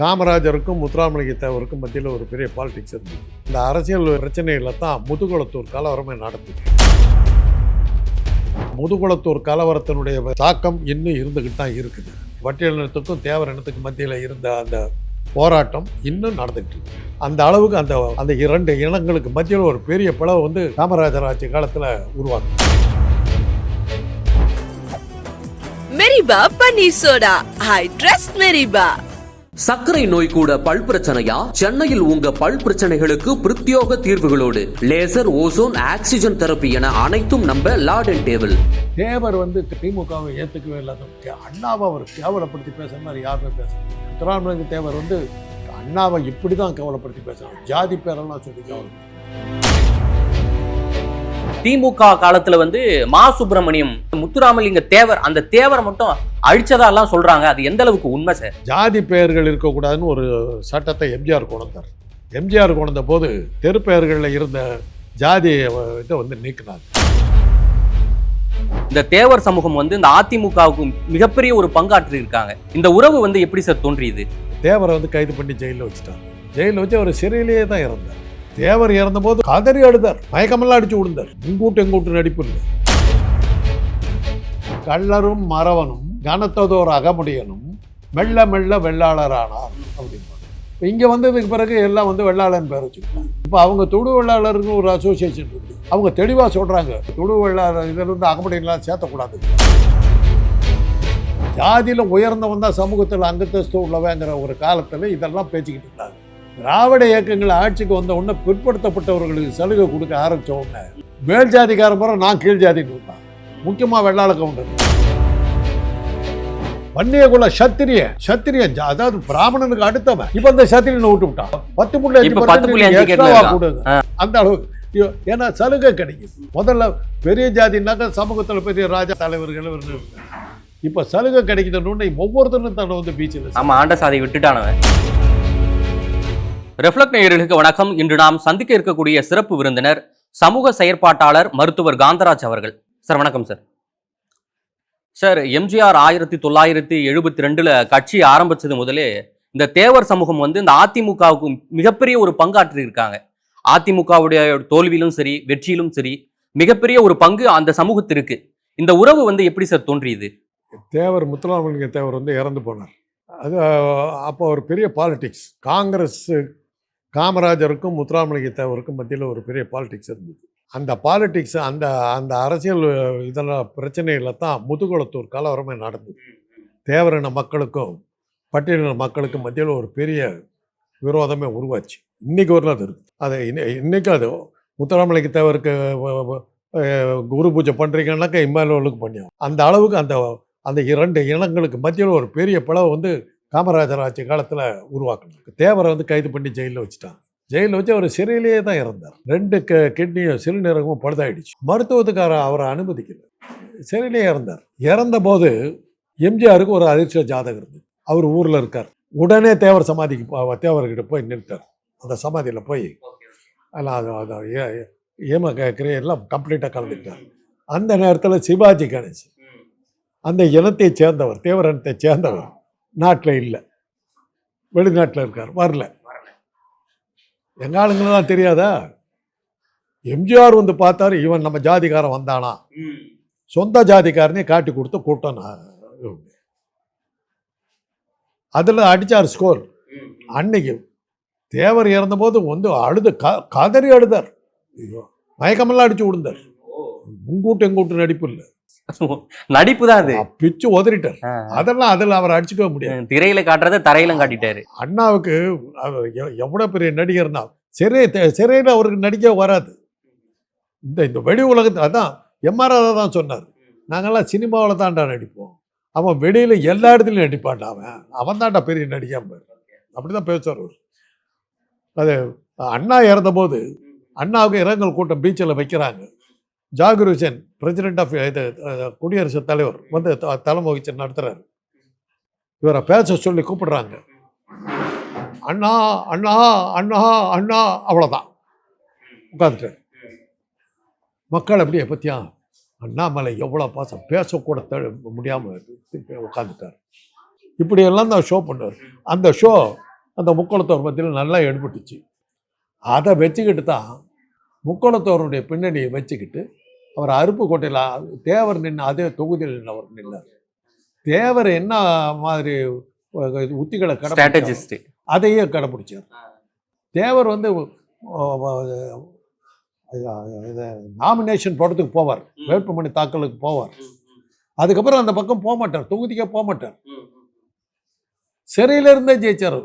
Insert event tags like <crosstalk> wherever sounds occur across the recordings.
காமராஜருக்கும் முத்துராமலிங்க தேவருக்கும் மத்தியில் ஒரு பெரிய பாலிடிக்ஸ் இருந்தது. இந்த அரசியல் பிரச்சனையில தான் முதுகுளத்தூர் கலவரமே நடந்தது. முதுகுளத்தூர் கலவரத்தினுடைய தாக்கம் இன்னும் இருந்துக்கிட்டு தான் இருக்குது. வட்டியலினத்துக்கும் தேவர் இனத்துக்கும் மத்தியில் இருந்த அந்த போராட்டம் இன்னும் நடந்துகிட்டு இருக்கு. அந்த அளவுக்கு அந்த அந்த இரண்டு இனங்களுக்கு மத்தியில் ஒரு பெரிய பிளவு வந்து காமராஜர் ஆட்சி காலத்தில் உருவாக்கும் மெரிபா பன்னீர் சோடா ஐ ட்ரஸ்ட் மெரிபா சர்க்கரை நோய் கூட பல் பிரச்சனையா? சென்னையில் உங்க பல் பிரச்சனைகளுக்கு பிரத்யோக தீர்வுகளோடு. லேசர் ஓசோன் ஆக்சிஜன் தெரப்பி என அனைத்தும் நம்ம லார்ட் டேபிள். தேவர் வந்து திமுகவை ஏற்றுக்கவே இல்லாத அண்ணாவை அவர் கேவலப்படுத்தி பேசுற மாதிரி யாருமே பேச திருவாரூர் தேவர் வந்து அண்ணாவை இப்படி தான் கேவலப்படுத்தி பேசுறாங்க ஜாதி பேரெல்லாம் சொல்லி கேவலப்படுத்தி திமுக காலத்துல வந்து மா சுப்பிரமணியம் முத்துராமலிங்க தேவர் அந்த தேவரை மட்டும் அழிச்சதா எல்லாம் சொல்றாங்க. அது எந்த அளவுக்கு உண்மை சார்? ஜாதி பெயர்கள் இருக்கக்கூடாதுன்னு ஒரு சட்டத்தை எம்ஜிஆர் கொண்டார் எம்ஜிஆர் கொண்ட போது தெரு பெயர்களில் இருந்த ஜாதி இதை வந்து நீக்கினாங்க. இந்த தேவர் சமூகம் வந்து இந்த அதிமுகவுக்கு மிகப்பெரிய ஒரு பங்காற்றி இருக்காங்க இந்த உறவு வந்து எப்படி சார் தோன்றியது? தேவரை வந்து கைது பண்ணி ஜெயிலில் வச்சுட்டாங்க. ஜெயிலில் வச்சு அவர் சிறையிலேயே தான் இறந்தார். தேவர் இறந்தபோது கதறி அழுதார். மயக்கமெல்லாம் அடிச்சு விழுந்தார் இங்கூட்டு எங்கூட்டு நடிப்பு கள்ளரும் மறவனும் கனத்ததோர் அகமுடையனும் மெல்ல மெல்ல வெள்ளாளரானார் அப்படிம்பாங்க இப்போ இங்கே வந்ததுக்கு பிறகு எல்லாம் வந்து வெள்ளாளன் பேர் வச்சுக்கிட்டாங்க. இப்போ அவங்க தொடு வெள்ளாளருன்னு ஒரு அசோசியேஷன் இருக்குது. அவங்க தெளிவாக சொல்கிறாங்க தொடு வெள்ளாளர் இதில் இருந்து அகமுடையெல்லாம் சேர்த்தக்கூடாது. ஜாதியில் உயர்ந்தவன் தான் சமூகத்தில் அங்கத்தஸ்து உள்ளவங்கிற ஒரு காலத்தில் இதெல்லாம் பேசிக்கிட்டு இருந்தாங்க. திராவிட இயக்கங்கள் ஆட்சிக்கு வந்த உடனே பிற்படுத்தப்பட்டவர்களுக்கு சலுகை கொடுக்க ஆரம்பிச்ச உடனே மேல் ஜாதிக்காரன் முறை நான் கீழ் ஜாதின்னு இருந்தான். முக்கியமாக வெள்ளாள கவுண்டர். வன்னியகுல சத்திரிய சத்திரியன் ஜா- அதாவது பிராமணனுக்கு அடுத்தவன். இப்ப இந்த சத்திரியனை விட்டு விட்டான். பத்து புள்ளி. கொடுங்க. அந்த அளவுக்கு. ஏன்னா சலுகை கிடைக்குது. முதல்ல பெரிய ஜாதினாக்கா சமூகத்தில் பெரிய ராஜா தலைவர்கள். இப்ப சலுகை கிடைக்குதுன்னு ஒவ்வொருத்தரும் தன்னை வந்து பீச்சில் ஆமா ஆண்ட சாதை விட்டுட்டானவன் ரெஃப்ளக்ட் நேயர்களுக்கு வணக்கம். இன்று நாம் சந்திக்க இருக்கக்கூடிய சிறப்பு விருந்தினர் சமூக செயற்பாட்டாளர் மருத்துவர் காந்தராஜ் அவர்கள். சார் வணக்கம் சார். சார் எம்ஜிஆர் ஆயிரத்தி தொள்ளாயிரத்தி எழுபத்தி ரெண்டில் கட்சி ஆரம்பிச்சது முதலே இந்த தேவர் சமூகம் வந்து இந்த அதிமுகவுக்கு மிகப்பெரிய ஒரு பங்காற்றி இருக்காங்க அதிமுகவுடைய தோல்வியிலும் சரி வெற்றியிலும் சரி மிகப்பெரிய ஒரு பங்கு அந்த சமூகத்திற்கு. இந்த உறவு வந்து எப்படி சார் தோன்றியது? தேவர் முத்துராமலிங்க தேவர் வந்து இறந்து போனார். அது அப்போ ஒரு பெரிய பாலிட்டிக்ஸ் காங்கிரஸ் காமராஜருக்கும் முத்துராமலிங்க தேவருக்கும் மத்தியில் ஒரு பெரிய பாலிடிக்ஸ் இருந்தது. அந்த பாலிடிக்ஸ் அந்த அந்த அரசியல் இதெல்லாம் பிரச்சனையில தான் முதுகுளத்தூர் கலவரமே நடந்தது. தேவரின மக்களுக்கும் பட்டியலின மக்களுக்கும் மத்தியில் ஒரு பெரிய விரோதமே உருவாச்சு. இன்னைக்கு வரல அது இருக்குது அது இன்னை- இன்னைக்கு அது முத்துராமலிங்க தேவருக்கு குரு பூஜை பண்ணுறீங்கன்னாக்கா இம்மானுவலுக்கு பண்ணியும் அந்த அளவுக்கு அந்த அந்த இரண்டு இனங்களுக்கு மத்தியில் ஒரு பெரிய பிளவு வந்து காமராஜர் ஆட்சி காலத்தில் உருவாக்கணும். தேவரை வந்து கைது பண்ணி ஜெயிலில் வச்சுட்டாங்க. ஜெயிலில் வச்சு அவர் சிறையிலேயே தான் இறந்தார் ரெண்டு க கிட்னியும் சிறுநீரகமும் பழுதாயிடுச்சு. மருத்துவத்துக்கார அவரை அனுமதிக்கல. சிறையிலேயே இறந்தார். இறந்த போது எம்ஜிஆருக்கு ஒரு அதிர்ஷ்ட ஜாதகம் இருந்தது. அவர் ஊரில் இருக்கார். உடனே தேவர் சமாதிக்கு தேவர்கிட்ட போய் நிறுத்தார் அந்த சமாதியில் போய் எல்லாம் அது அது ஏம கிரியெல்லாம் கம்ப்ளீட்டாக கலந்துக்கிட்டார். அந்த நேரத்தில் சிவாஜி கணேசன். அந்த இனத்தை சேர்ந்தவர் தேவர் இனத்தை சேர்ந்தவர். நாட்டில் இல்லை. வெளிநாட்டில் இருக்கார். வரல. எங்க ஆளுங்களை தான் தெரியாதா? எம்ஜிஆர் வந்து பார்த்தாரு இவன் நம்ம ஜாதிக்காரன் வந்தானா? சொந்த ஜாதிக்காரனே காட்டி கொடுத்த கூட்டம். அதுல அடிச்சார் ஸ்கோர் அன்னைக்கு தேவர் இறந்தபோது வந்து அழுது க கதறி அழுதார். ஐயோ மயக்கமெல்லாம் அடிச்சு விழுந்தார். முங்கூட்டு எங்கூட்டு நடிப்பு இல்லை. <laughs> நடிப்பு தான் அது பிச்சு உதறிட்டார். அதெல்லாம் அதில் அவர் அடிச்சுக்கவே முடியாது. திரையில காட்டுறத தரையிலும் காட்டிட்டாரு. அண்ணாவுக்கு எவ்வளவு பெரிய நடிகர்னா சிறை சிறையில் அவருக்கு நடிக்க வராது. இந்த இந்த வெளி உலகத்து அதான் எம்ஆர் தான் சொன்னார். நாங்கெல்லாம் சினிமாவில் தான்டா நடிப்போம். அவன் வெளியில் எல்லா இடத்துலையும் நடிப்பான்டா அவன். அவன் தான்டா பெரிய நடிகாம அப்படி தான் பேசுவார் அது அண்ணா இறந்தபோது அண்ணாவுக்கு இரங்கல் கூட்டம் பீச்சில் வைக்கிறாங்க. ஜாகிர் ஹுசேன் பிரசிடென்ட் ஆஃப் இது குடியரசுத் தலைவர் வந்து த- தலைமை வகிச்சு இவரை பேச சொல்லி கூப்பிடுறாங்க. அண்ணா அண்ணா அண்ணா அண்ணா அவ்வளோதான் உட்காந்துட்டார் மக்கள் அப்படியே பற்றியா அண்ணாமலை எவ்வளோ பாசம் பேசக்கூட த முடியாமல் உட்காந்துட்டார் இப்படியெல்லாம் தான் ஷோ பண்ணுவார். அந்த ஷோ அந்த முக்கோணத்தோர் மத்தியில் நல்லா எடுபட்டுச்சு. அதை வச்சுக்கிட்டு தான் முக்குளத்தோருடைய பின்னணியை வச்சுக்கிட்டு அவர் அருப்புக்கோட்டையில் தேவர் நின்று அதே தொகுதியில் நின்று அவர் நின்னார். தேவர் என்ன மாதிரி உத்திகளை கடை ஸ்ட்ராட்டஜிஸ்ட் அதையே கடைப்பிடிச்சார் தேவர் வந்து நாமினேஷன் போடுறதுக்கு போவார். வேட்புமனு தாக்கலுக்கு போவார். அதுக்கப்புறம் அந்த பக்கம் போக மாட்டார். தொகுதிக்கே போக மாட்டார். சிறையில இருந்தே ஜெயிச்சார்.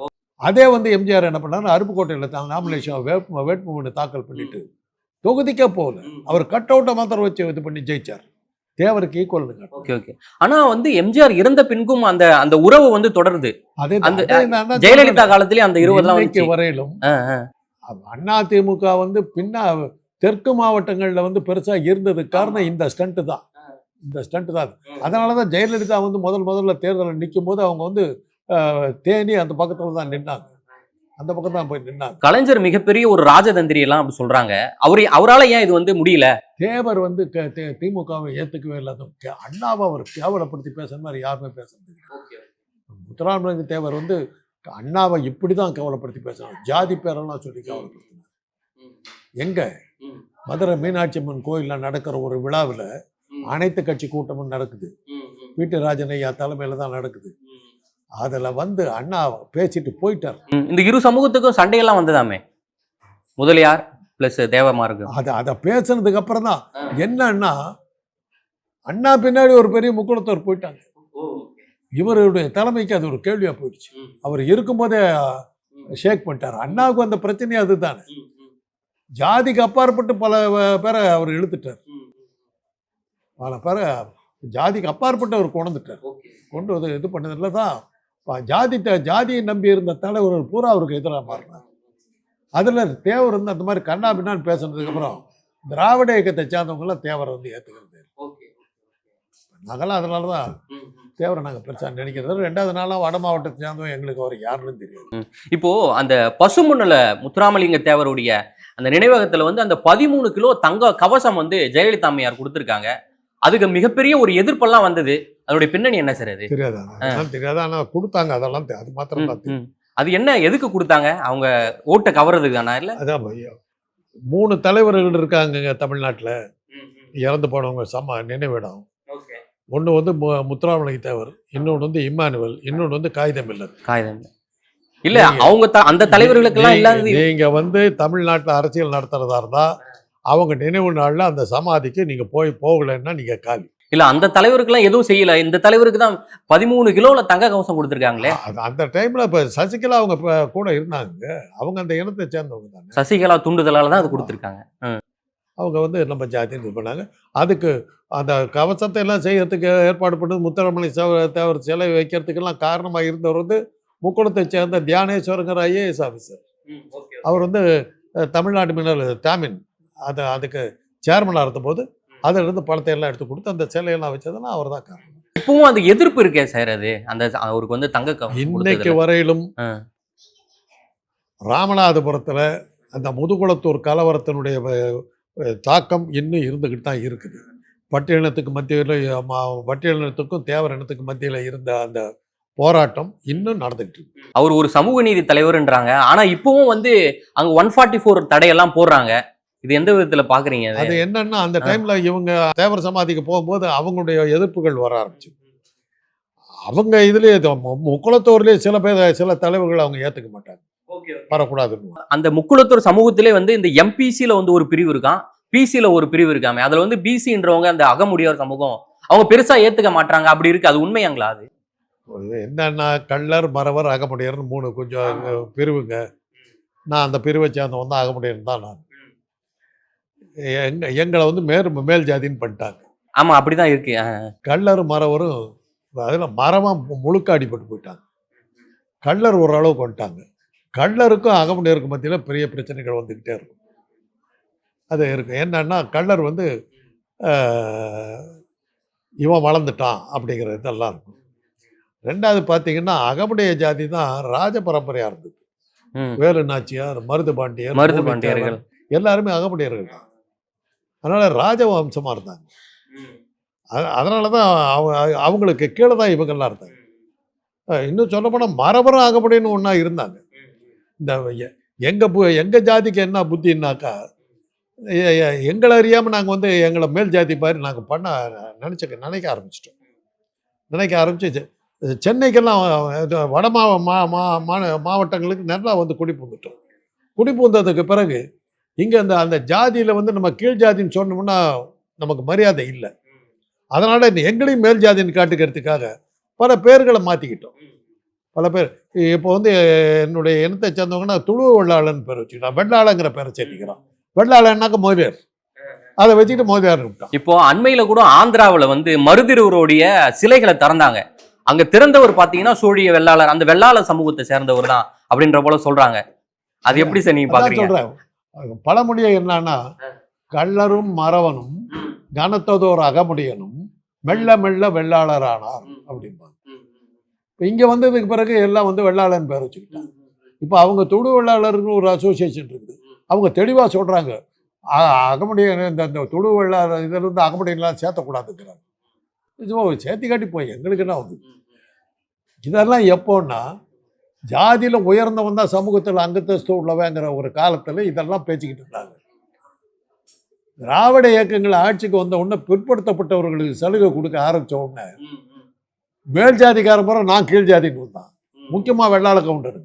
அதே வந்து எம்ஜிஆர் என்ன பண்ணாரு? அருப்புக்கோட்டையில் தான் நாமினேஷன் வேட்பு வேட்புமனு தாக்கல் பண்ணிட்டு தொகுதிக்கே போகல. அவர் கட் அவுட்டை மாத்திரம் வச்சு இது பண்ணி ஜெயிச்சார். தேவருக்கு ஈக்குவல் ஓகே ஓகே. ஆனா வந்து எம்ஜிஆர் இறந்த பின்கும் அந்த அந்த உறவு வந்து தொடருது. அதே அந்த- ஜெயலலிதா சொல்றேன். காலத்திலயும் அந்த வந்துச்சு. வரையிலும். அண்ணா திமுக வந்து பின்னா தெற்கு மாவட்டங்களில் வந்து பெருசா இருந்ததுக்கு காரணம் இந்த ஸ்டண்ட் தான். இந்த ஸ்டண்ட் தான் அதனால தான் ஜெயலலிதா வந்து முதல் முதல்ல தேர்தலில் நிற்கும் போது அவங்க வந்து தேனி அந்த பக்கத்துல தான் நின்னாங்க. அந்த பக்கம் தான் போய் நின்னாங்க. கலைஞர் மிகப்பெரிய ஒரு ராஜதந்திரி எல்லாம் அப்படி சொல்றாங்க. அவரு அவரால ஏன் இது வந்து முடியல? தேவர் வந்து திமுகவை ஏத்துக்கவே இல்லை. அந்த கே- அண்ணாவை அவர் கேவலப்படுத்தி பேசுற மாதிரி யாருமே பேசுறது. முத்துராமலிங்க தேவர் வந்து அண்ணாவை இப்படி தான் கேவலப்படுத்தி பேசுறாங்க ஜாதி பேரெல்லாம் சொல்லி கேவலப்படுத்தினார். எங்க? மதுரை மீனாட்சி அம்மன் கோயிலில் நடக்கிற ஒரு விழாவில் அனைத்து கட்சி கூட்டமும் நடக்குது. வீட்டு ராஜன் ஐயா தலைமையில் தான் நடக்குது. அதில் வந்து அண்ணா பேசிட்டு போயிட்டார். இந்த இரு சமூகத்துக்கும் சண்டையெல்லாம் வந்ததாமே? முதலியார் பிளஸ் தேவமார்க்கு அதை அதை பேசுனதுக்கு அப்புறம் தான். என்னன்னா அண்ணா பின்னாடி ஒரு பெரிய முக்குளத்தோர் போயிட்டாங்க. இவருடைய தலைமைக்கு அது ஒரு கேள்வியா போயிடுச்சு. அவர் இருக்கும்போதே ஷேக் பண்ணிட்டார். அண்ணாவுக்கு அந்த பிரச்சனையே அதுதானே. ஜாதிக்கு அப்பாற்பட்டு பல பேரை அவர் இழுத்துட்டார். பல பேரை ஜாதிக்கு அப்பாற்பட்டு அவர் கொண்டுட்டார் கொண்டு இது பண்ணதில் தான் ப- ஜாதி த- ஜாதியை நம்பி இருந்த தலைவர்கள் பூரா அவருக்கு எதிராக மாறினார் அதில் தேவர் வந்து அந்த மாதிரி கண்ணா பின்னான்னு பேசுனதுக்கப்புறம் திராவிட இயக்கத்தை சேர்ந்தவங்களாம் தேவரை வந்து ஏற்றுக்கிறது நாங்களாம் அதனால தான் தேவரை நாங்கள் பெருசாக நினைக்கிறது. ரெண்டாவது நாளாக வட மாவட்டத்தை சேர்ந்தவங்க எங்களுக்கு அவர் யாருன்னு தெரியாது. இப்போ அந்த பசுமண்ணுல முத்துராமலிங்க தேவருடைய அந்த நினைவகத்துல வந்து அந்த பதிமூணு கிலோ தங்க கவசம் வந்து ஜெயலலிதா அம்மையார் கொடுத்துருக்காங்க. அதுக்கு மிகப்பெரிய ஒரு எதிர்ப்பெல்லாம் வந்தது. அதனுடைய பின்னணி என்ன சார் அது? தெரியாது. அதெல்லாம் தெரியாது. ஆனால் கொடுத்தாங்க. அதெல்லாம் அது மாத்திரம் தான். அது என்ன எதுக்கு கொடுத்தாங்க? அவங்க ஓட்டை கவர்றதுக்கு தானா இல்ல? அதான். மூணு தலைவர்கள் இருக்காங்க தமிழ்நாட்டில். இறந்து போனவங்க சம நினைவிடம். ஒன்று வந்து முத்துராமலிங்க தேவர் இன்னொன்று வந்து இம்மானுவல் இன்னொன்று வந்து காகிதம். இல்ல நீங்க- அவங்க த- அந்த தலைவர்களுக்கெல்லாம் நீங்க- இல்லாதது நீங்க வந்து தமிழ்நாட்டில் அரசியல் நடத்துறதா இருந்தா அவங்க நினைவு நாள்ல அந்த சமாதிக்கு நீங்க போய் போகலைன்னா நீங்க காலி. இல்ல அந்த தலைவருக்கெல்லாம் எதுவும் செய்யல. இந்த தலைவருக்கு தான் பதிமூணு கிலோல தங்க கவசம் கொடுத்துருக்காங்களே. அது அந்த டைம்ல இப்ப சசிகலா அவங்க கூட இருந்தாங்க. அவங்க அந்த இனத்தை சேர்ந்தவங்க தானே. சசிகலா தூண்டுதலால தான் அது கொடுத்துருக்காங்க. அவங்க வந்து நம்ம ஜாதின்னு இது பண்ணாங்க. அதுக்கு அந்த கவசத்தை எல்லாம் செய்யறதுக்கு ஏற்பாடு பண்ணது முத்தரமலை தேவர் சிலை வைக்கிறதுக்கெல்லாம் காரணமாக இருந்தவர் வந்து முக்குளத்தை சேர்ந்த தியானேஸ்வரங்கிற ஐஏஎஸ் ஆஃபீஸர் அவர் வந்து தமிழ்நாடு மின்னல் தாமின் அது அதுக்கு சேர்மனாக இருந்தபோது அதில் இருந்து பணத்தை எல்லாம் எடுத்து கொடுத்து அந்த சிலையெல்லாம் வச்சதெல்லாம் அவர் தான் காரணம். இப்பவும் அந்த எதிர்ப்பு இருக்கே சார் அது. அந்த அவருக்கு வந்து தங்க இன்னைக்கு. வரையிலும். ராமநாதபுரத்தில் அந்த முதுகுளத்தூர் கலவரத்தினுடைய தாக்கம் இன்னும் இருந்துக்கிட்டு தான் இருக்குது. பட்டியலினத்துக்கு மத்தியில் பட்டியலினத்துக்கும் தேவர் இனத்துக்கு மத்தியில் இருந்த அந்த போராட்டம் இன்னும் நடந்துகிட்டு இருக்கு. அவர் ஒரு சமூக நீதி தலைவர்ன்றாங்க. ஆனா இப்பவும் வந்து அங்க ஒன் ஃபார்ட்டி ஃபோர் தடையெல்லாம் போடுறாங்க. இது எந்த விதத்துல பாக்குறீங்க அது? என்னன்னா அந்த டைம்ல இவங்க தேவர் சமாதிக்கு போகும்போது அவங்களுடைய எதிர்ப்புகள் வர ஆரம்பிச்சு. அவங்க இதுலயே முக்குளத்தூர்லயே சில பேர் சில தலைவர்கள் அவங்க ஏத்துக்க மாட்டாங்க. வரக்கூடாதுன்னு. அந்த முக்குளத்தூர் சமூகத்திலே வந்து இந்த எம்பிசில வந்து ஒரு பிரிவு இருக்கான் பிசில ஒரு பிரிவு இருக்காமே. அதுல வந்து பிசின்றவங்க அந்த அகமுடியோர் சமூகம் அவங்க பெருசா ஏத்துக்க மாட்டாங்க. அப்படி இருக்கு. அது உண்மையாங்களா அது? என்னன்னா கள்ளர் மறவர் அகமுடையர்னு மூணு கொஞ்சம் பிரிவுங்க. நான் அந்த பிரிவை சேர்ந்தவன் தான் அகமுடையன் தான் நான். எங்களை வந்து மேல் மேல் ஜாதின்னு பண்ணிட்டாங்க. ஆமா அப்படிதான் இருக்கு. ஆ. கள்ளர் மறவரும் அதில் மரமாக முழுக்க அடிபட்டு போயிட்டாங்க. கள்ளர் ஓரளவுக்கு வந்துட்டாங்க கள்ளருக்கும் அகமுடையருக்கும் மத்தியில் பெரிய பிரச்சனைகள் வந்துக்கிட்டே இருக்கும். அது இருக்கு. என்னன்னா கள்ளர் வந்து இவன் வளர்ந்துட்டான் அப்படிங்கிற இதெல்லாம் இருக்கும். ரெண்டாவது பார்த்தீங்கன்னா அகமுடைய ஜாதி தான் ராஜ பரம்பரையாக இருந்தது. வேலு நாச்சியார் மருது பாண்டியர் மருது பாண்டியர்கள். எல்லாருமே அகமுடையர்கள் தான். அதனால ராஜவம்சமாக இருந்தாங்க. அதனால தான் அவ அவங்களுக்கு கீழே தான் இவங்கெல்லாம் இருந்தாங்க. இன்னும் சொல்ல போனால் மரபரம் ஆகப்படின்னு ஒன்றா இருந்தாங்க. இந்த எ- எங்க பு எங்க ஜாதிக்கு என்ன புத்தின்னாக்கா எங்களை அறியாமல் நாங்கள் வந்து எங்களை மேல் ஜாதி மாதிரி நாங்கள் பண்ண நினச்ச நினைக்க ஆரம்பிச்சிட்டோம். நினைக்க ஆரம்பிச்சு சென்னைக்கெல்லாம் வட மா மா மாவட்டங்களுக்கு நல்லா வந்து குடிபுந்துட்டோம் குடிபுந்ததுக்கு பிறகு இங்கே அந்த அந்த ஜாதியில் வந்து நம்ம கீழ் ஜாதின்னு சொன்னோம்னா நமக்கு மரியாதை இல்லை. அதனால் எங்களையும் மேல் ஜாதின்னு காட்டுக்கிறதுக்காக பல பேர்களை மாற்றிக்கிட்டோம் பல பேர் இப்போ வந்து என்னுடைய இனத்தை சேர்ந்தவங்கன்னா துளு வெள்ளாளன் பேர் வச்சுக்கிட்டான். வெள்ளாளங்கிற பேரை சேர்த்திக்கிறான். வெள்ளாளன்னாக்க மோதியார். அதை வச்சுக்கிட்டு மோதியார் இப்போ அண்மையில கூட ஆந்திராவுல வந்து மருதிருவருடைய சிலைகளை திறந்தாங்க. அங்க திறந்தவர் பாத்தீங்கன்னா சூழிய வெள்ளாளர். அந்த வெள்ளாளர் சமூகத்தை சேர்ந்தவர் தான் அப்படின்ற போல சொல்றாங்க. அது எப்படி சார் நீங்க பாக்குறீங்க? பழமொழியை என்னன்னா கள்ளரும் மறவனும் கனத்ததோர் அகமுடையனும் மெல்ல மெல்ல வெள்ளாளரானார் அப்படிம்பாங்க. இப்போ இங்கே வந்ததுக்கு பிறகு எல்லாம் வந்து வெள்ளாளன் பேர் வச்சுக்கிட்டாங்க. இப்போ அவங்க தொடு வெள்ளாளர்னு ஒரு அசோசியேஷன் இருக்குது. அவங்க தெளிவாக சொல்கிறாங்க அகமுடைய இந்த இந்த தொடு வெள்ளாளர் இதிலிருந்து அகமுடையெல்லாம் சேர்த்தக்கூடாதுங்கிறாங்க. இது சேர்த்தி காட்டி போய் எங்களுக்கு என்ன வந்து இதெல்லாம் எப்போன்னா ஜாதியில் உயர்ந்தவன் தான் சமூகத்தில் அங்கத்தஸ்து உள்ளவங்கிற ஒரு காலத்தில் இதெல்லாம் பேசிக்கிட்டு இருந்தாங்க. திராவிட இயக்கங்கள் ஆட்சிக்கு வந்த உடனே பிற்படுத்தப்பட்டவர்களுக்கு சலுகை கொடுக்க ஆரம்பிச்ச உடனே மேல் ஜாதிக்கார முறை நான் கீழ் ஜாதின்னு வந்தான். முக்கியமாக வெள்ளாள கவுண்டர்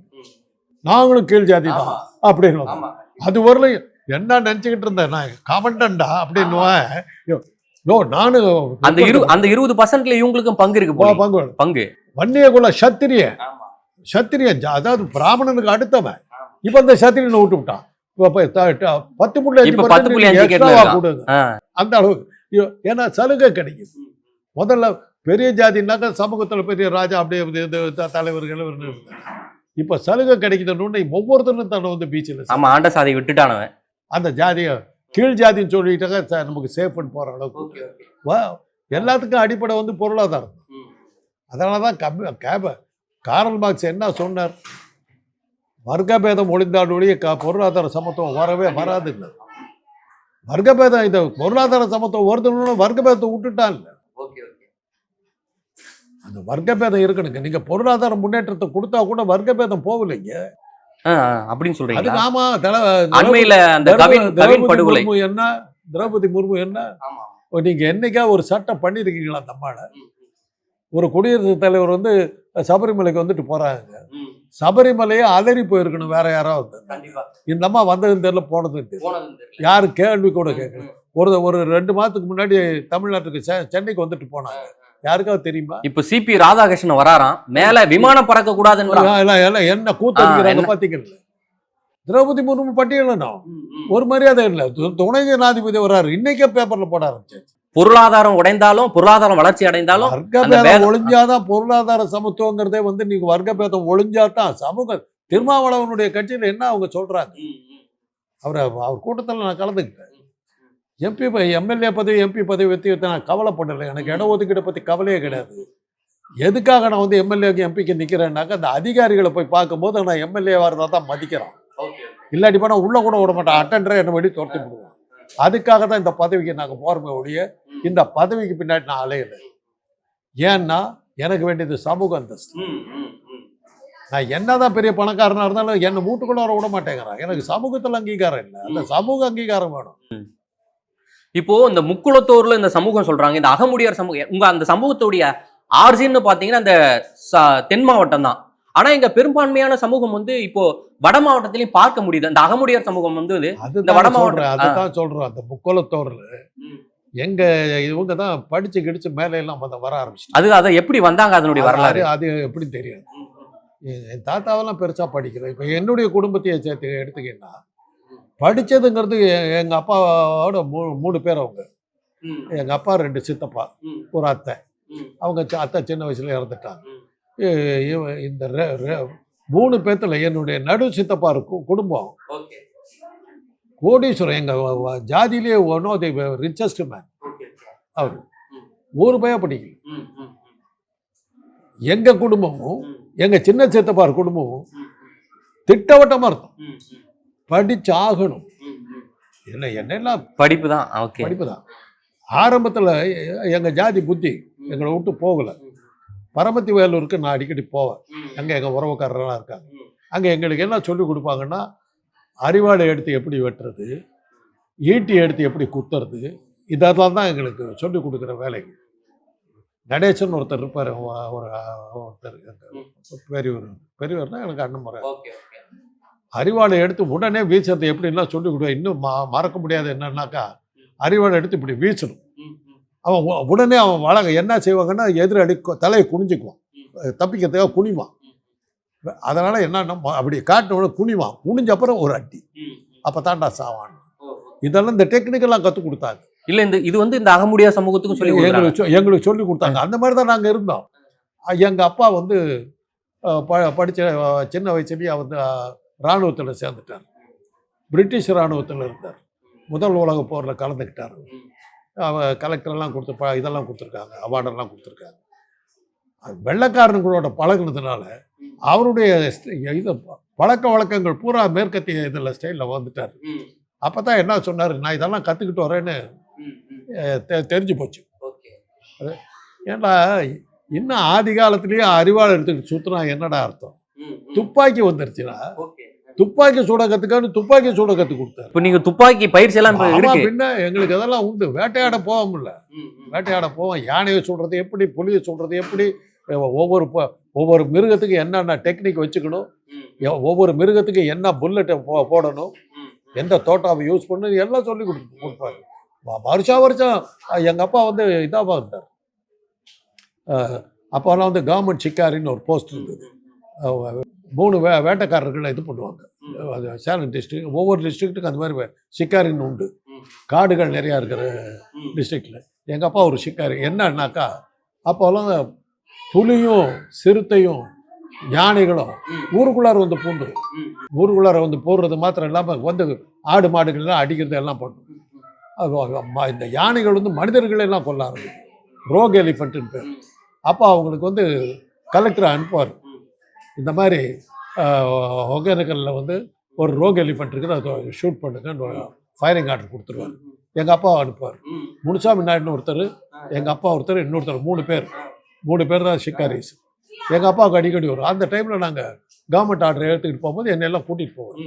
நாங்களும் கீழ் ஜாதி தான் அப்படின்னு வந்தான். அது வரலையும் என்ன நினச்சிக்கிட்டு இருந்தேன்? நான் கமண்டன்டா அப்படின்னுவேன். யோ- நானும் அந்த இரு அந்த இருபது பர்சன்ட்ல இவங்களுக்கும் பங்கு இருக்கு. பங்கு. பங்கு. வன்னியகுல சத்திரிய. சத்திரியன் அதாவது பிராமணனுக்கு அடுத்தவன். இப்ப இந்த சத்திரியனை விட்டு விட்டான். பத்து புள்ளி அஞ்சு. கொடுங்க. அந்த அளவுக்கு. ஏன்னா சலுகை கிடைக்குது. முதல்ல பெரிய ஜாதினாக்கா சமூகத்துல பெரிய ராஜா அப்படியே தலைவர்கள். இப்ப சலுகை கிடைக்குதுன்னு ஒவ்வொருத்தரும் தன்னை வந்து பீச்சில் ஆமா ஆண்ட சாதியை விட்டுட்டானவன். அந்த ஜாதியை கீழ் ஜாதின்னு சொல்லிட்டாக்க நமக்கு சேஃப்னு போற அளவுக்கு. வா எல்லாத்துக்கும் அடிப்படை வந்து பொருளாதாரம். அதனால தான் கம்மி கேப காரல் மார்க்ஸ் என்ன சொன்னார்? வர்க்கபேதம் ஒளிந்தால் ஒழிய க பொருளாதார சமத்துவம் வரவே வராதுங்க. வர்க்கபேதம் இது பொருளாதார சமத்துவம் வருதுன்னு வர்க்கபேதத்தை விட்டுட்டான் அந்த வர்க்கபேதம் இருக்கணுங்க. நீங்க பொருளாதார முன்னேற்றத்தை கொடுத்தா கூட வர்க்கபேதம் போகலைங்க. அப்படின்னு அதுக்கு சொல்றீங்களா ஆமா தல- அண்மையில அந்த திரௌபதி- முர்மு என்ன? திரௌபதி முர்மு என்ன? நீங்க என்னைக்கா ஒரு சட்டம் பண்ணிருக்கீங்களா அம்மாவை? ஒரு குடியரசுத் தலைவர் வந்து சபரிமலைக்கு வந்துட்டு போறாங்க சபரிமலையே அலறி போயிருக்கணும் வேற யாராவது. இந்த அம்மா வந்ததுன்னு தெரியல போனதுன்னு தெரியல. யாரு கேள்வி கூட கேட்கல. ஒரு ஒரு ரெண்டு மாதத்துக்கு முன்னாடி தமிழ்நாட்டுக்கு செ- சென்னைக்கு வந்துட்டு போனாங்க. யாருக்காவது தெரியுமா? இப்ப சிபி ராதாகிருஷ்ணன் வராராம் மேல விமானம் பறக்க எல்லாம் என்ன கூத்தடிக்கிறாங்க? பாத்தீங்கல்ல திரௌபதி முர்மு பட்டியலனும் ஒரு மரியாதை இல்லை. துணை ஜனாதிபதி வர்றாரு இன்னைக்கே பேப்பர்ல போட ஆரம்பிச்சாச்சு. பொருளாதாரம் உடைந்தாலும் பொருளாதாரம் வளர்ச்சி அடைந்தாலும் வர்க்கபேதம் ஒழிஞ்சாதான் பொருளாதார சமத்துவங்கிறதே வந்து நீங்க வர்க்கபேதம் ஒழிஞ்சாதான் சமூக திருமாவளவனுடைய கட்சியில என்ன அவங்க சொல்றாங்க? அவரை அவர் கூட்டத்தில் நான் கலந்துக்கிட்டேன். எம்பி எம்எல்ஏ பதவி எம்பி பதவி பற்றி நான் கவலைப்படலை. எனக்கு இட ஒதுக்கீடை பற்றி கவலையே கிடையாது. எதுக்காக நான் வந்து எம்எல்ஏக்கு எம்பிக்கு நிற்கிறேன்னாக்கா அந்த அதிகாரிகளை போய் பார்க்கும்போது நான் எம்எல்ஏவாக இருந்தால் தான் மதிக்கிறேன். இல்லாட்டி போனால் உள்ளே கூட விட மாட்டேன். அட்டண்டரை என்னை வெடி துரத்தி விடுவேன். அதுக்காக தான் இந்த பதவிக்கு நாங்கள் போகிறோமே ஒழிய இந்த பதவிக்கு பின்னாடி நான் அலையலை. ஏன்னா எனக்கு வேண்டியது சமூக அந்தஸ்து. நான் என்னதான் பெரிய பணக்காரனா இருந்தாலும் என்னை வீட்டுக்குள்ள வர விட மாட்டேங்கிறான். எனக்கு சமூகத்தில் அங்கீகாரம் இல்லை. அந்த சமூக அங்கீகாரம் வேணும். இப்போ இந்த முக்குளத்தோர்ல இந்த சமூகம் சொல்றாங்க. இந்த அகமுடியார் சமூகம் உங்க அந்த சமூகத்துடைய ஆர்ஜின்னு பாத்தீங்கன்னா இந்த ச- தென் மாவட்டம் தான். ஆனா இங்க பெரும்பான்மையான சமூகம் வந்து இப்போ வட மாவட்டத்திலயும் பார்க்க முடியுது. அந்த அகமுடியார் சமூகம் வந்து இது இந்த வட மாவட்டம், அதுதான் சொல்றேன். அந்த முக்கோலத்தோர்ல எங்க இவங்க தான் படிச்சு கிடிச்சு மேலே எல்லாம் வந்து வர ஆரம்பிச்சு அது அதை எப்படி வந்தாங்க அதனுடைய வரலாறு? அது எப்படி தெரியாது. என் தாத்தாவெல்லாம் பெருசா படிக்கிறேன் இப்போ என்னுடைய குடும்பத்தையே சேர்த்து எடுத்துக்கிட்டா படிச்சதுங்கிறது எ- எங்க அப்பாவோட மூணு மூணு பேர் அவங்க. எங்க அப்பா ரெண்டு சித்தப்பா ஒரு அத்தை. அவங்க அத்தை சின்ன வயசுல இறந்துட்டாங்க. இந்த மூணு பேத்துல என்னுடைய நடு சித்தப்பா இருக்கும் குடும்பம் கோடீஸ்வரன் எங்க வ- வ- ஜாதியிலேயே one of the richest man அவர். ஒரு பய படிக்கல எங்க குடும்பமும் எங்க சின்ன சித்தப்பார் குடும்பமும் திட்டவட்டமா இருக்கும். படிச்சு ஆகணும் என்ன என்னெல்லாம் படிப்பு தான். ஓகே. படிப்பு தான். ஆரம்பத்தில் எங்கள் ஜாதி புத்தி எங்களை விட்டு போகலை. பரமத்தி வேலூருக்கு நான் அடிக்கடி போவேன். அங்கே எங்கள் உறவுக்காரரெல்லாம் இருக்காங்க. அங்கே எங்களுக்கு என்ன சொல்லி கொடுப்பாங்கன்னா அரிவாளை எடுத்து எப்படி வெட்டுறது? ஈட்டி எடுத்து எப்படி குத்துறது? இதெல்லாம் தான் எங்களுக்கு சொல்லி கொடுக்குற வேலைகள். நடேசன் ஒருத்தர் இருப்பார் ஒரு ஒருத்தர் பெரியவர். பெரியவர்னா எனக்கு அண்ணன் முறை. அரிவாளை எடுத்து உடனே வீசுறது எப்படின்லாம் சொல்லி கொடுவேன் இன்னும் ம மறக்க முடியாது என்னன்னாக்கா அரிவாளை எடுத்து இப்படி வீசணும். அவன் உடனே அவன் வழங்க என்ன செய்வாங்கன்னா எதிரடி கொ- தலையை குனிஞ்சுக்குவான். தப்பிக்கிறதுக்காக குனிவான். அதனால என்னன்னா அப்படி காட்டின குனிவான் குனிஞ்ச அப்புறம் ஒரு அடி அப்போ தாண்டா சாவான். இதெல்லாம் இந்த டெக்னிக்கெல்லாம் கற்றுக் கொடுத்தாங்க. இல்ல இந்த இது வந்து இந்த அகமுடியா சமூகத்துக்கும் சொல்லி. எங்களுக்கு எங்களுக்கு சொல்லி கொடுத்தாங்க. அந்த மாதிரி தான் நாங்கள் இருந்தோம். எங்கள் அப்பா வந்து ப படித்த சின்ன வயசுலேயே வந்து இராணுவத்தில் சேர்ந்துட்டார். பிரிட்டிஷ் இராணுவத்தில் இருந்தார். முதல் உலக போரில் கலந்துக்கிட்டார். கலெக்டர்லாம் கொடுத்து ப இதெல்லாம் கொடுத்துருக்காங்க. அவார்டெல்லாம் கொடுத்துருக்காங்க. வெள்ளைக்காரனுங்களோட பழகுனதுனால அவருடைய இது பழக்க வழக்கங்கள் பூரா மேற்கத்திய இதில் ஸ்டைலில் வந்துட்டார். அப்போ தான் என்ன சொன்னார் நான் இதெல்லாம் கற்றுக்கிட்டு வரேன்னு தெ- தெரிஞ்சு போச்சு. ஏன்னா இன்னும் ஆதி காலத்திலேயே அறிவாள் எடுத்துக்கிட்டு சுற்றினா என்னடா அர்த்தம்? துப்பாக்கி வந்துருச்சுன்னா துப்பாக்கி சூட கற்றுக்கான்னு துப்பாக்கி சூட கற்றுக் கொடுத்தாரு. இப்ப நீங்க துப்பாக்கி பயிற்சி எல்லாம் பின்ன எங்களுக்கு அதெல்லாம் உண்டு. வேட்டையாட போக முடியல. வேட்டையாட போவோம். யானையை சுடுறது எப்படி புலியை சுடுறது எப்படி ஒவ்வொரு ஒவ்வொரு மிருகத்துக்கு என்னென்ன டெக்னிக் வச்சுக்கணும்? ஒவ்வொரு மிருகத்துக்கு என்ன புல்லட்டை போ போடணும்? எந்த தோட்டாவை யூஸ் பண்ணு எல்லாம் சொல்லி கொடுத்து கொடுப்பாரு. வருஷா வருஷம் அஹ், எங்க அப்பா வந்து இதாக இருந்தார் அப்போல்லாம் வந்து கவர்மெண்ட் சிக்காரின்னு ஒரு போஸ்ட் இருந்தது. மூணு வே வேட்டைக்காரர்களை இது பண்ணுவாங்க. அது சேலம் டிஸ்ட்ரிக்ட் ஒவ்வொரு டிஸ்ட்ரிக்ட்டுக்கு அந்த மாதிரி சிக்காரின்னு உண்டு. காடுகள் நிறையா இருக்கிற டிஸ்ட்ரிக்டில் எங்கள் அப்பா ஒரு சிக்காரி. என்னன்னாக்கா அப்போல்லாம் புலியும் சிறுத்தையும் யானைகளும் ஊருக்குள்ளார வந்து பூந்துடும் ஊருக்குள்ளார வந்து போடுறது மாத்திரம் இல்லாமல் வந்து ஆடு மாடுகள்லாம் அடிக்கிறது எல்லாம் பண்ணும் அது இந்த யானைகள் வந்து மனிதர்களை எல்லாம் கொல்ல ஆரம்பிக்கும் ரோக் எலிஃபண்ட்டுன்னு பேர். அப்போ அவங்களுக்கு வந்து கலெக்டரை அனுப்புவார். இந்த மாதிரி ஆஹ், ஒகேனக்கல்ல வந்து ஒரு ரோக் எலிஃபண்ட் இருக்குது. அதை ஷூட் பண்ணுங்கன்னு ஃபயரிங் ஆர்டர் கொடுத்துருவாரு. எங்கள் அப்பா அனுப்புவார். முனுசாமி நாயுடுன்னு ஒருத்தர் எங்கள் அப்பா ஒருத்தர் இன்னொருத்தர் மூணு பேர். மூணு பேர் தான் ஷிக்காரிஸ் எங்கள் அப்பாவுக்கு அடிக்கடி வரும். அந்த டைமில் நாங்கள் கவர்மெண்ட் ஆர்டர் எடுத்துக்கிட்டு போகும்போது என்னெல்லாம் கூட்டிகிட்டு போவோம்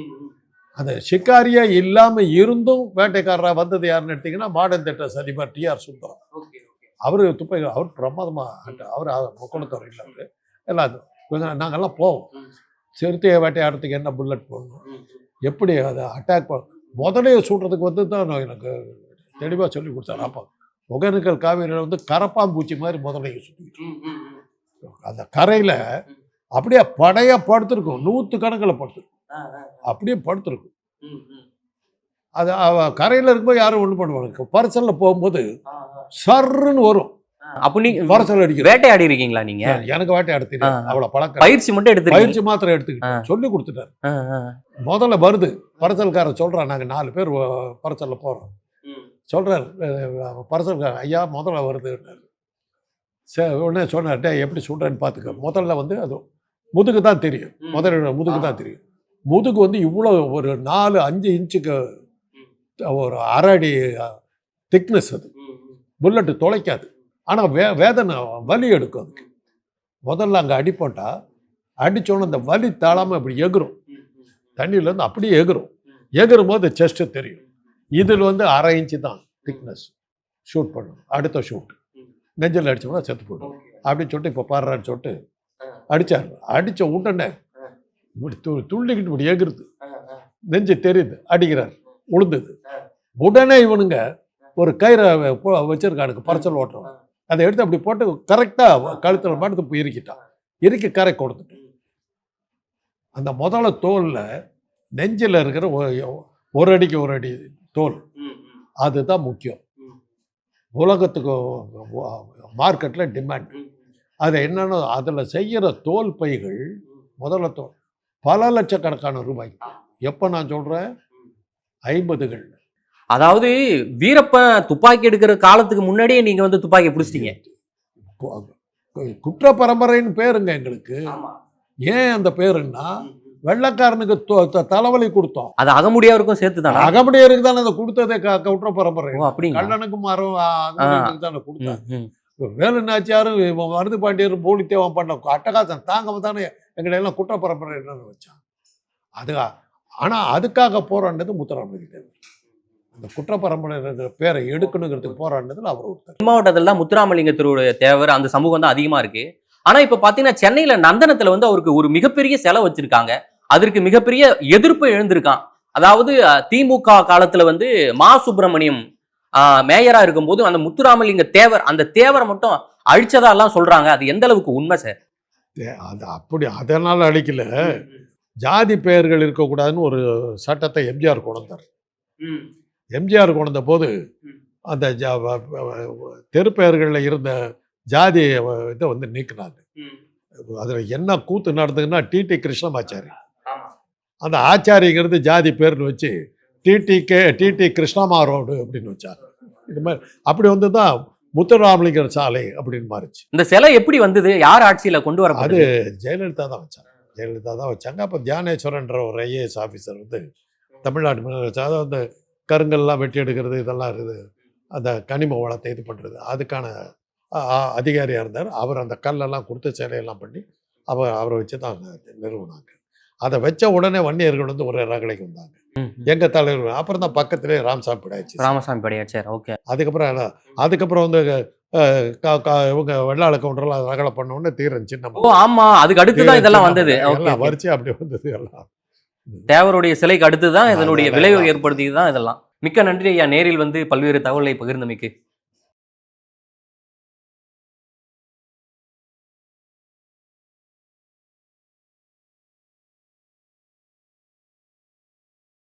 அந்த ஷிக்காரியே இல்லாமல் இருந்தும் வேட்டைக்காரராக வந்தது யாருன்னு எடுத்தீங்கன்னா மாடர்ன் தேட்டர்ஸ் அதிபர் டிஆர் சுந்தரம். அவர் துப்பை அவர் பிரமாதமாக அவர் முக்கணத்தவர் இல்லை அவர். எல்லாத்தையும் இவங்க நாங்கள்லாம் போவோம். சிறுத்தையை வேட்டையாடுறதுக்கு என்ன புல்லட் போடணும்? எப்படி அதை அட்டாக் பண்ண முதலையை சுடுறதுக்கு வந்து தான் எனக்கு தெளிவாக சொல்லி கொடுத்தாரு அப்பா. ஒகேனக்கல் காவேரியில் வந்து கரப்பாம்பூச்சி மாதிரி முதலையை சுற்றிக்கிட்டு அந்த கரையில் அப்படியே படையாக படுத்திருக்கும். நூற்று கணக்கில் படுத்திருக்கும். அப்படியே படுத்திருக்கும். அது கரையில் இருக்கும்போது யாரும் ஒன்றும் பண்ணுவாங்க. பரிசலில் போகும்போது சர்ன்னு வரும். அப்ப நீங்க பரிசல் அடிக்கிற வேட்டையாடி இருக்கீங்களா நீங்க எனக்கு வேட்டையாட தெரியாது ஆ. அவ்வளோ பழக்கம். பயிற்சி மட்டும் எடுத்துருக்கீங்க பயிற்சி மாத்திரம் எடுத்துக்கிட்டு சொல்லி கொடுத்துட்டாரு. முதல்ல வருது. பரிசல்காரர் சொல்கிறான் நாங்கள் நாலு பேர் பரிசலில் போகிறோம் சொல்கிறார் பரிசல்காரர் ஐயா முதல்ல வருதுன்னாரு சரி உடனே சொன்னார் டே எப்படி சொல்கிறேன்னு பார்த்துக்க முதல்ல வந்து அது முதுகு தான் தெரியும். முதல்ல முதுகு தான் தெரியும். முதுகு வந்து இவ்வளோ ஒரு நாலு அஞ்சு இன்ச்சுக்கு ஒரு அரை அடி திக்னஸ் அது. புல்லட்டு துளைக்காது ஆனால் வே வேதனை வலி எடுக்கும் அதுக்கு. முதல்ல அங்கே அடி போட்டா அடித்தோன்னே அந்த வலி தாழாமல் இப்படி எகுரும் தண்ணியிலேருந்து அப்படியே எகுரும் எகுரும் போது செஸ்ட்டு தெரியும். இதில் வந்து அரை இன்ச்சு தான் திக்னஸ் ஷூட் பண்ணணும் அடுத்த ஷூட் நெஞ்சில் அடிச்சோம்னா செத்து போடும் அப்படின்னு சொல்லிட்டு இப்போ பாடுறான்னு சொல்லிட்டு அடித்தார் அடித்த உடனே இப்படி து துள்ளிக்கிட்டு இப்படி எகுருது நெஞ்சு தெரியுது. அடிக்கிறார். உளுந்தது உடனே இவனுங்க ஒரு கயிறை வச்சிருக்கானுங்க பறச்சல் ஓட்டுறோம் அதை எடுத்து அப்படி போட்டு கரெக்டாக கழுத்தில் மாட்டு போய் இறுக்கிட்டான். இறுக்கி கரை கொடுத்துட்டு. அந்த முதல்ல தோலில் நெஞ்சில் இருக்கிற ஒரு அடிக்கு ஒரு அடி தோல். அதுதான் முக்கியம். உலகத்துக்கு மார்க்கெட்டில் டிமாண்ட். அது என்னன்னா அதில் செய்கிற தோல் பைகள் முதல்ல தோல். பல லட்சக்கணக்கான ரூபாய். எப்போ நான் சொல்கிறேன் ஐம்பதுகள். அதாவது வீரப்ப துப்பாக்கி எடுக்கிற காலத்துக்கு முன்னாடியே நீங்க வந்து துப்பாக்கி பிடிச்சிட்டீங்க. குற்ற பரம்பரைன்னு பேருங்க எங்களுக்கு. ஏன் அந்த பேருன்னா வெள்ளக்காரனுக்கு தலைவலி கொடுத்தோம். அது அகமுடியாருக்கும் சேர்த்து தானா அகமுடையருக்கு தானே அதை கொடுத்ததே க- குற்ற பரம்பரை. ஓ அப்படிங்களா? கள்ளனுக்கும் மரம் தானே கொடுத்தாங்க. வேலு நாச்சியாரும் மருது பாண்டியரும் பூலித்தேவன் பண்ண அட்டகாசம் தாங்க தானே எங்களை எல்லாம் குற்ற பரம்பரை என்னன்னு வச்சான். அது ஆனால் அதுக்காக போராடினது முத்துராமலிங்க தேவர். அந்த குற்ற பரம்பரை பேரை எடுக்கணுங்கிறதுக்கு போராடினதுல அவர் ஒருத்தர். மாவட்டத்துல தான் முத்துராமலிங்கத்தினுடைய தேவர் அந்த சமூகம் தான் அதிகமா இருக்கு. ஆனா இப்ப பாத்தீங்கன்னா சென்னையில நந்தனத்துல வந்து அவருக்கு ஒரு மிகப்பெரிய சிலை வச்சிருக்காங்க. அதற்கு மிகப்பெரிய எதிர்ப்பு எழுந்திருக்கான். அதாவது திமுக காலத்துல வந்து மா. சுப்பிரமணியம் மேயரா இருக்கும்போது அந்த முத்துராமலிங்க தேவர் அந்த தேவரை மட்டும் அழிச்சதா எல்லாம் சொல்றாங்க. அது எந்த அளவுக்கு உண்மை சார்? அது அப்படி அதனால் அழிக்கல. ஜாதி பெயர்கள் இருக்கக்கூடாதுன்னு ஒரு சட்டத்தை எம்ஜிஆர் கொண்டு வந்தார் எம்ஜிஆர் கொண்டு போது. அந்த வ- தெருப்பெயர்களில் இருந்த ஜாதி இதை வந்து நீக்கினாங்க அதில் என்ன கூத்து நடந்ததுன்னா டிடி கிருஷ்ணமாச்சாரி. அந்த ஆச்சாரிங்கிறது ஜாதி பேர்னு வச்சு டிடி கே டிடி கிருஷ்ணமா ரோடு அப்படின்னு வச்சாங்க இது மாதிரி அப்படி வந்து தான் முத்துராமலிங்கர் சாலை அப்படின்னு மாறிச்சு. இந்த சிலை எப்படி வந்தது? யார் ஆட்சியில கொண்டு அது வரப்பட்டது ஜெயலலிதா தான் வச்சாங்க. ஜெயலலிதா தான் வச்சாங்க. அப்போ தியானேஸ்வரன்ற ஒரு ஐஏஎஸ் ஆஃபீஸர் வந்து தமிழ்நாட்டு முதலமைச்சர் அதாவது அந்த கருங்கல்லாம் வெட்டி எடுக்கிறது இதெல்லாம் இருக்குது. அந்த கனிம வளத்தை இது பண்ணுறது அதுக்கான அதிகாரியாக இருந்தார். அவர் அந்த கல்லெல்லாம் கொடுத்து சிலையெல்லாம் பண்ணி அவர் அவரை வச்சு தான் நிறுவனாங்க. அதை வச்ச உடனே வன்னியர்கள் வந்து ஒரு ரகலைக்கு வந்தாங்க. ம். எங்கள் தலைவர் அப்புறம் தான் பக்கத்திலே ராம்சாமி பிடாச்சு ராமசாமி படையாச்சார் ஓகே. அதுக்கப்புறம் அதுக்கப்புறம் வந்து இவங்க வெள்ளாள கவுண்டர்லாம் ரகலை பண்ண உடனே சின்ன ஓ ஆமா அதுக்கு அடுத்து தான் இதெல்லாம் வந்தது. வரிச்சு அப்படி வந்தது எல்லாம். தேவருடைய சிலைக்கு அடுத்து தான் இதனுடைய விளைவு அதான். ஏற்படுத்தியது தான் இதெல்லாம். மிக்க நன்றி ஐயா நேரில் வந்து பல்வேறு தகவலை பகிர்ந்தமைக்கு.